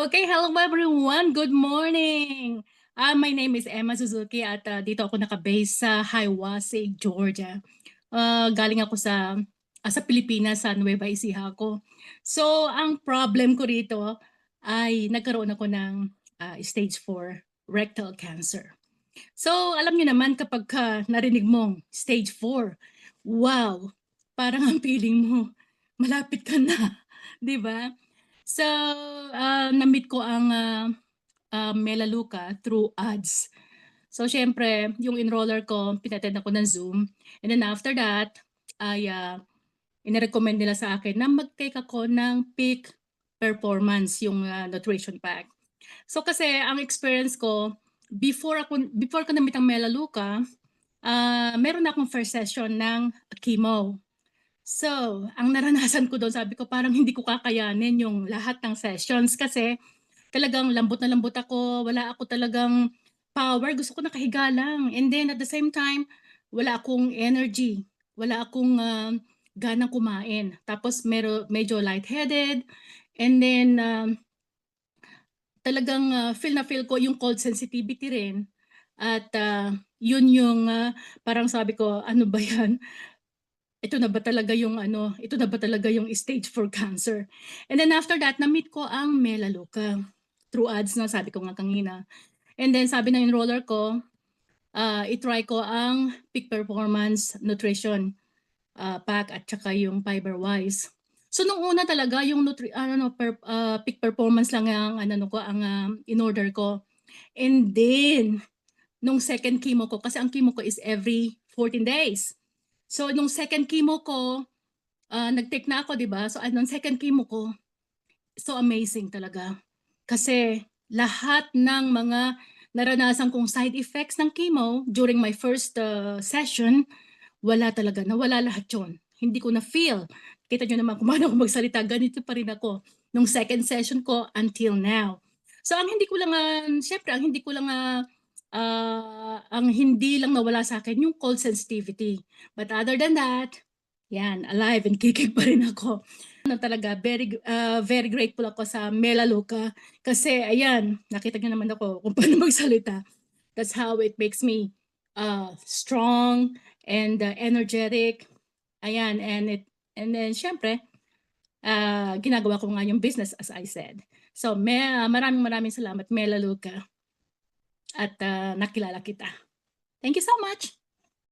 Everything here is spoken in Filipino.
Okay, hello everyone. Good morning. Ah, my name is Emma Suzuki at ah, dito ako naka-base sa Hiwassee, Georgia. Ah, galing ako sa ah, sa Pilipinas sa Nueva Ecija ako. So, ang problem ko rito ay nagkaroon ako ng ah, stage 4 rectal cancer. So, alam niyo naman kapag ka narinig mong stage 4, wow, parang ang feeling mo malapit ka na, 'di ba? So, ah, na-meet ko ang ah, ah, Melaleuca through ads. So, syempre, yung enroller ko, pinattend ako ng Zoom. And then after that, ay ah, inirecommend nila sa akin na mag-take ako ng peak performance, yung ah, nutrition pack. So, kasi ang experience ko, before ako before ko na-meet ang Melaleuca, ah, meron na akong first session ng chemo. So, ang naranasan ko doon, sabi ko parang hindi ko kakayanin yung lahat ng sessions kasi talagang lambot na lambot ako, wala ako talagang power, gusto ko nakahiga lang. And then at the same time, wala akong energy, wala akong ah, ganang kumain. Tapos mero, medyo lightheaded. And then um, talagang ah, feel na feel ko yung cold sensitivity rin. At ah, yun yung ah, parang sabi ko, ano ba yan? Ito na ba talaga yung ano, ito na ba talaga yung stage 4 cancer? And then after that, na-meet ko ang Melaleuca through ads na sabi ko nga kanina. And then sabi ng enroller ko, uh, itry ko ang peak performance nutrition uh, pack at saka yung fiber wise. So nung una talaga yung nutri ano per, uh, peak performance lang ang ano ko ang uh, in order ko. And then nung second chemo ko kasi ang chemo ko is every 14 days. So, nung second chemo ko, uh, nag-take na ako, di ba? So, nung second chemo ko, so amazing talaga. Kasi lahat ng mga naranasan kong side effects ng chemo during my first uh, session, wala talaga. Nawala lahat yun. Hindi ko na-feel. Kita nyo naman kung paano ako magsalita, ganito pa rin ako nung second session ko until now. So, ang hindi ko lang, uh, syempre, ang hindi ko lang uh, uh, ang hindi lang nawala sa akin yung cold sensitivity. But other than that, yan, alive and kicking pa rin ako. Ano talaga, very, uh, very grateful ako sa Melaleuca kasi ayan, nakita niyo naman ako kung paano magsalita. That's how it makes me uh, strong and uh, energetic. Ayan, and it and then syempre, uh, ginagawa ko nga yung business as I said. So, may, uh, maraming maraming salamat Melaleuca at uh, nakilala kita. Thank you so much.